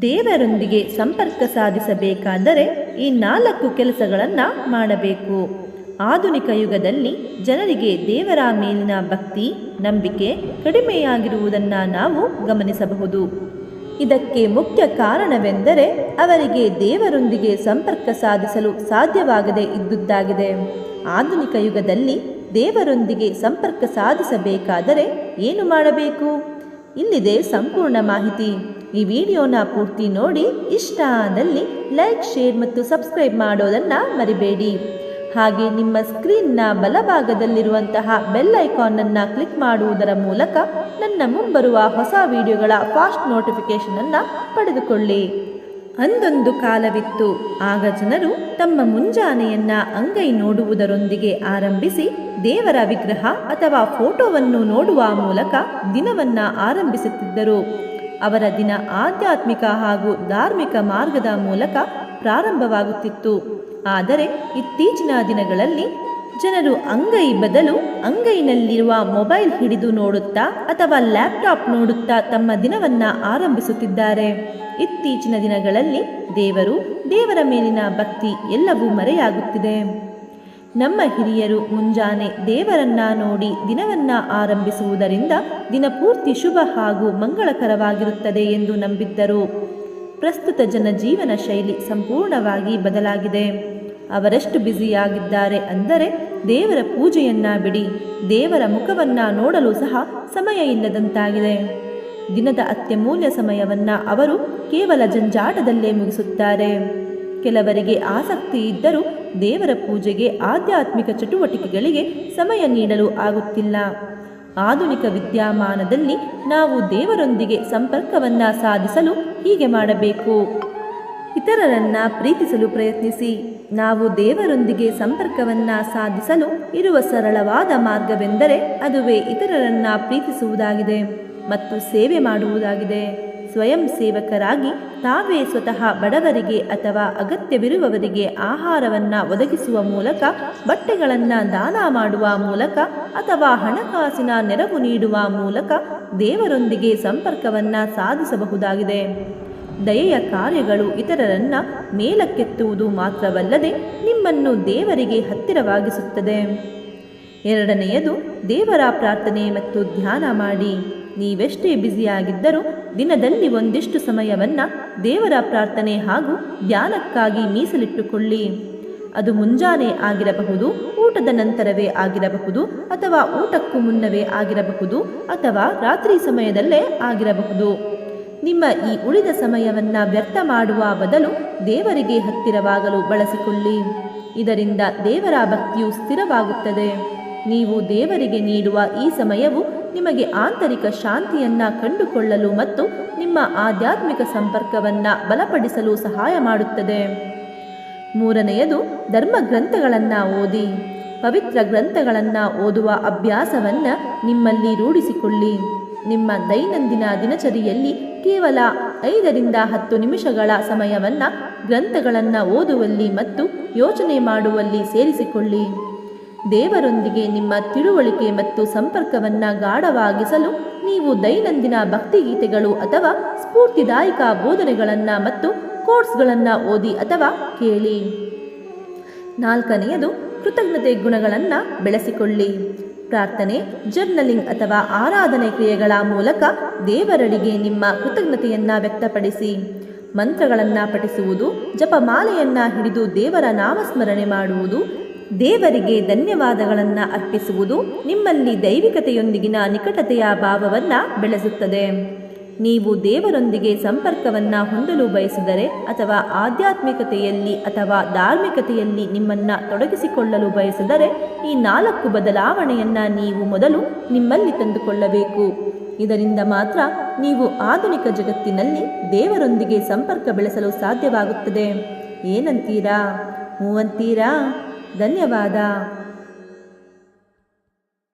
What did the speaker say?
ದೇವರೊಂದಿಗೆ ಸಂಪರ್ಕ ಸಾಧಿಸಬೇಕಾದರೆ ಈ ನಾಲ್ಕು ಕೆಲಸಗಳನ್ನು ಮಾಡಬೇಕು. ಆಧುನಿಕ ಯುಗದಲ್ಲಿ ಜನರಿಗೆ ದೇವರ ಮೇಲಿನ ಭಕ್ತಿ, ನಂಬಿಕೆ ಕಡಿಮೆಯಾಗಿರುವುದನ್ನು ನಾವು ಗಮನಿಸಬಹುದು. ಇದಕ್ಕೆ ಮುಖ್ಯ ಕಾರಣವೆಂದರೆ ಅವರಿಗೆ ದೇವರೊಂದಿಗೆ ಸಂಪರ್ಕ ಸಾಧಿಸಲು ಸಾಧ್ಯವಾಗದೇ ಇದ್ದುದಾಗಿದೆ ಆಧುನಿಕ ಯುಗದಲ್ಲಿ ದೇವರೊಂದಿಗೆ ಸಂಪರ್ಕ ಸಾಧಿಸಬೇಕಾದರೆ ಏನು ಮಾಡಬೇಕು? ಇಲ್ಲಿದೆ ಸಂಪೂರ್ಣ ಮಾಹಿತಿ. ಈ ವಿಡಿಯೋನ ಪೂರ್ತಿ ನೋಡಿ, ಇಷ್ಟ ಆದಲ್ಲಿ ಲೈಕ್, ಶೇರ್ ಮತ್ತು ಸಬ್ಸ್ಕ್ರೈಬ್ ಮಾಡೋದನ್ನು ಮರಿಬೇಡಿ. ಹಾಗೆ ನಿಮ್ಮ ಸ್ಕ್ರೀನ್ನ ಬಲಭಾಗದಲ್ಲಿರುವಂತಹ ಬೆಲ್ ಐಕಾನನ್ನು ಕ್ಲಿಕ್ ಮಾಡುವುದರ ಮೂಲಕ ನನ್ನ ಮುಂಬರುವ ಹೊಸ ವಿಡಿಯೋಗಳ ಫಾಸ್ಟ್ ನೋಟಿಫಿಕೇಷನನ್ನು ಪಡೆದುಕೊಳ್ಳಿ. ಅಂದೊಂದು ಕಾಲವಿತ್ತು. ಆಗ ಜನರು ತಮ್ಮ ಮುಂಜಾನೆಯನ್ನ ಅಂಗೈ ನೋಡುವುದರೊಂದಿಗೆ ಆರಂಭಿಸಿ ದೇವರ ವಿಗ್ರಹ ಅಥವಾ ಫೋಟೋವನ್ನು ನೋಡುವ ಮೂಲಕ ದಿನವನ್ನ ಆರಂಭಿಸುತ್ತಿದ್ದರು. ಅವರ ದಿನ ಆಧ್ಯಾತ್ಮಿಕ ಹಾಗೂ ಧಾರ್ಮಿಕ ಮಾರ್ಗದ ಮೂಲಕ ಪ್ರಾರಂಭವಾಗುತ್ತಿತ್ತು. ಆದರೆ ಇತ್ತೀಚಿನ ದಿನಗಳಲ್ಲಿ ಜನರು ಅಂಗೈ ಬದಲು ಅಂಗೈನಲ್ಲಿರುವ ಮೊಬೈಲ್ ಹಿಡಿದು ನೋಡುತ್ತಾ ಅಥವಾ ಲ್ಯಾಪ್ಟಾಪ್ ನೋಡುತ್ತಾ ತಮ್ಮ ದಿನವನ್ನ ಆರಂಭಿಸುತ್ತಿದ್ದಾರೆ. ಇತ್ತೀಚಿನ ದಿನಗಳಲ್ಲಿ ದೇವರು ದೇವರ ಮೇಲಿನ ಭಕ್ತಿ ಎಲ್ಲವೂ ಮರೆಯಾಗುತ್ತಿದೆ. ನಮ್ಮ ಹಿರಿಯರು ಮುಂಜಾನೆ ದೇವರನ್ನ ನೋಡಿ ದಿನವನ್ನ ಆರಂಭಿಸುವುದರಿಂದ ದಿನಪೂರ್ತಿ ಶುಭ ಹಾಗೂ ಮಂಗಳಕರವಾಗಿರುತ್ತದೆ ಎಂದು ನಂಬಿದ್ದರು. ಪ್ರಸ್ತುತ ಜನಜೀವನ ಶೈಲಿ ಸಂಪೂರ್ಣವಾಗಿ ಬದಲಾಗಿದೆ. ಅವರೆಷ್ಟು ಬ್ಯುಸಿಯಾಗಿದ್ದಾರೆ ಅಂದರೆ ದೇವರ ಪೂಜೆಯನ್ನ ಬಿಡಿ, ದೇವರ ಮುಖವನ್ನ ನೋಡಲು ಸಹ ಸಮಯ ಇಲ್ಲದಂತಾಗಿದೆ. ದಿನದ ಅತ್ಯಮೂಲ್ಯ ಸಮಯವನ್ನ ಅವರು ಕೇವಲ ಜಂಜಾಟದಲ್ಲೇ ಮುಗಿಸುತ್ತಾರೆ. ಕೆಲವರಿಗೆ ಆಸಕ್ತಿ ಇದ್ದರೂ ದೇವರ ಪೂಜೆಗೆ ಆಧ್ಯಾತ್ಮಿಕ ಚಟುವಟಿಕೆಗಳಿಗೆ ಸಮಯ ನೀಡಲು ಆಗುತ್ತಿಲ್ಲ. ಆಧುನಿಕ ವಿದ್ಯಮಾನದಲ್ಲಿ ನಾವು ದೇವರೊಂದಿಗೆ ಸಂಪರ್ಕವನ್ನ ಸಾಧಿಸಲು ಹೀಗೆ ಮಾಡಬೇಕು. ಇತರರನ್ನ ಪ್ರೀತಿಸಲು ಪ್ರಯತ್ನಿಸಿ. ನಾವು ದೇವರೊಂದಿಗೆ ಸಂಪರ್ಕವನ್ನ ಸಾಧಿಸಲು ಇರುವ ಸರಳವಾದ ಮಾರ್ಗವೆಂದರೆ ಅದುವೇ ಇತರರನ್ನ ಪ್ರೀತಿಸುವುದಾಗಿದೆ ಮತ್ತು ಸೇವೆ ಮಾಡುವುದಾಗಿದೆ. ಸ್ವಯಂ ಸೇವಕರಾಗಿ ತಾವೇ ಸ್ವತಃ ಬಡವರಿಗೆ ಅಥವಾ ಅಗತ್ಯವಿರುವವರಿಗೆ ಆಹಾರವನ್ನು ಒದಗಿಸುವ ಮೂಲಕ, ಬಟ್ಟೆಗಳನ್ನು ದಾನ ಮಾಡುವ ಮೂಲಕ ಅಥವಾ ಹಣಕಾಸಿನ ನೆರವು ನೀಡುವ ಮೂಲಕ ದೇವರೊಂದಿಗೆ ಸಂಪರ್ಕವನ್ನು ಸಾಧಿಸಬಹುದಾಗಿದೆ. ದಯೆಯ ಕಾರ್ಯಗಳು ಇತರರನ್ನ ಮೇಲಕ್ಕೆತ್ತುವುದು ಮಾತ್ರವಲ್ಲದೆ ನಿಮ್ಮನ್ನು ದೇವರಿಗೆ ಹತ್ತಿರವಾಗಿಸುತ್ತದೆ. ಎರಡನೆಯದು ದೇವರ ಪ್ರಾರ್ಥನೆ ಮತ್ತು ಧ್ಯಾನ ಮಾಡಿ. ನೀವೆಷ್ಟೇ ಬ್ಯುಸಿಯಾಗಿದ್ದರೂ ದಿನದಲ್ಲಿ ಒಂದಿಷ್ಟು ಸಮಯವನ್ನ ದೇವರ ಪ್ರಾರ್ಥನೆ ಹಾಗೂ ಧ್ಯಾನಕ್ಕಾಗಿ ಮೀಸಲಿಟ್ಟುಕೊಳ್ಳಿ. ಅದು ಮುಂಜಾನೆ ಆಗಿರಬಹುದು, ಊಟದ ನಂತರವೇ ಆಗಿರಬಹುದು ಅಥವಾ ಊಟಕ್ಕೂ ಮುನ್ನವೇ ಆಗಿರಬಹುದು ಅಥವಾ ರಾತ್ರಿ ಸಮಯದಲ್ಲೇ ಆಗಿರಬಹುದು. ನಿಮ್ಮ ಈ ಉಳಿದ ಸಮಯವನ್ನ ವ್ಯರ್ಥ ಮಾಡುವ ಬದಲು ದೇವರಿಗೆ ಹತ್ತಿರವಾಗಲು ಬಳಸಿಕೊಳ್ಳಿ. ಇದರಿಂದ ದೇವರ ಭಕ್ತಿಯು ಸ್ಥಿರವಾಗುತ್ತದೆ. ನೀವು ದೇವರಿಗೆ ನೀಡುವ ಈ ಸಮಯವು ನಿಮಗೆ ಆಂತರಿಕ ಶಾಂತಿಯನ್ನ ಕಂಡುಕೊಳ್ಳಲು ಮತ್ತು ನಿಮ್ಮ ಆಧ್ಯಾತ್ಮಿಕ ಸಂಪರ್ಕವನ್ನ ಬಲಪಡಿಸಲು ಸಹಾಯ ಮಾಡುತ್ತದೆ. ಮೂರನೆಯದು ಧರ್ಮ ಗ್ರಂಥಗಳನ್ನು ಓದಿ. ಪವಿತ್ರ ಗ್ರಂಥಗಳನ್ನು ಓದುವ ಅಭ್ಯಾಸವನ್ನ ನಿಮ್ಮಲ್ಲಿ ರೂಢಿಸಿಕೊಳ್ಳಿ. ನಿಮ್ಮ ದೈನಂದಿನ ದಿನಚರಿಯಲ್ಲಿ ಕೇವಲ ಐದರಿಂದ ಹತ್ತು ನಿಮಿಷಗಳ ಸಮಯವನ್ನ ಗ್ರಂಥಗಳನ್ನು ಓದುವಲ್ಲಿ ಮತ್ತು ಯೋಚನೆ ಮಾಡುವಲ್ಲಿ ಸೇರಿಸಿಕೊಳ್ಳಿ. ದೇವರೊಂದಿಗೆ ನಿಮ್ಮ ತಿಳುವಳಿಕೆ ಮತ್ತು ಸಂಪರ್ಕವನ್ನು ಗಾಢವಾಗಿಸಲು ನೀವು ದೈನಂದಿನ ಭಕ್ತಿಗೀತೆಗಳು ಅಥವಾ ಸ್ಫೂರ್ತಿದಾಯಕ ಬೋಧನೆಗಳನ್ನು ಮತ್ತು ಕೋರ್ಸ್ಗಳನ್ನು ಓದಿ ಅಥವಾ ಕೇಳಿ. ನಾಲ್ಕನೆಯದು, ಕೃತಜ್ಞತೆ ಗುಣಗಳನ್ನು ಬೆಳೆಸಿಕೊಳ್ಳಿ. ಪ್ರಾರ್ಥನೆ, ಜರ್ನಲಿಂಗ್ ಅಥವಾ ಆರಾಧನೆ ಕ್ರಿಯೆಗಳ ಮೂಲಕ ದೇವರಡಿಗೆ ನಿಮ್ಮ ಕೃತಜ್ಞತೆಯನ್ನು ವ್ಯಕ್ತಪಡಿಸಿ. ಮಂತ್ರಗಳನ್ನು ಪಠಿಸುವುದು, ಜಪಮಾಲೆಯನ್ನು ಹಿಡಿದು ದೇವರ ನಾಮಸ್ಮರಣೆ ಮಾಡುವುದು ದೇವರಿಗೆ ಧನ್ಯವಾದಗಳನ್ನು ಅರ್ಪಿಸುವುದು ನಿಮ್ಮಲ್ಲಿ ದೈವಿಕತೆಯೊಂದಿಗಿನ ನಿಕಟತೆಯ ಭಾವವನ್ನು ಬೆಳೆಸುತ್ತದೆ. ನೀವು ದೇವರೊಂದಿಗೆ ಸಂಪರ್ಕವನ್ನು ಹೊಂದಲು ಬಯಸಿದರೆ ಅಥವಾ ಆಧ್ಯಾತ್ಮಿಕತೆಯಲ್ಲಿ ಅಥವಾ ಧಾರ್ಮಿಕತೆಯಲ್ಲಿ ನಿಮ್ಮನ್ನು ತೊಡಗಿಸಿಕೊಳ್ಳಲು ಬಯಸಿದರೆ ಈ ನಾಲ್ಕು ಬದಲಾವಣೆಯನ್ನು ನೀವು ಮೊದಲು ನಿಮ್ಮಲ್ಲಿ ತಂದುಕೊಳ್ಳಬೇಕು. ಇದರಿಂದ ಮಾತ್ರ ನೀವು ಆಧುನಿಕ ಜಗತ್ತಿನಲ್ಲಿ ದೇವರೊಂದಿಗೆ ಸಂಪರ್ಕ ಬೆಳೆಸಲು ಸಾಧ್ಯವಾಗುತ್ತದೆ. ಏನಂತೀರಾ? ಹೂವಂತೀರಾ? 人家玩的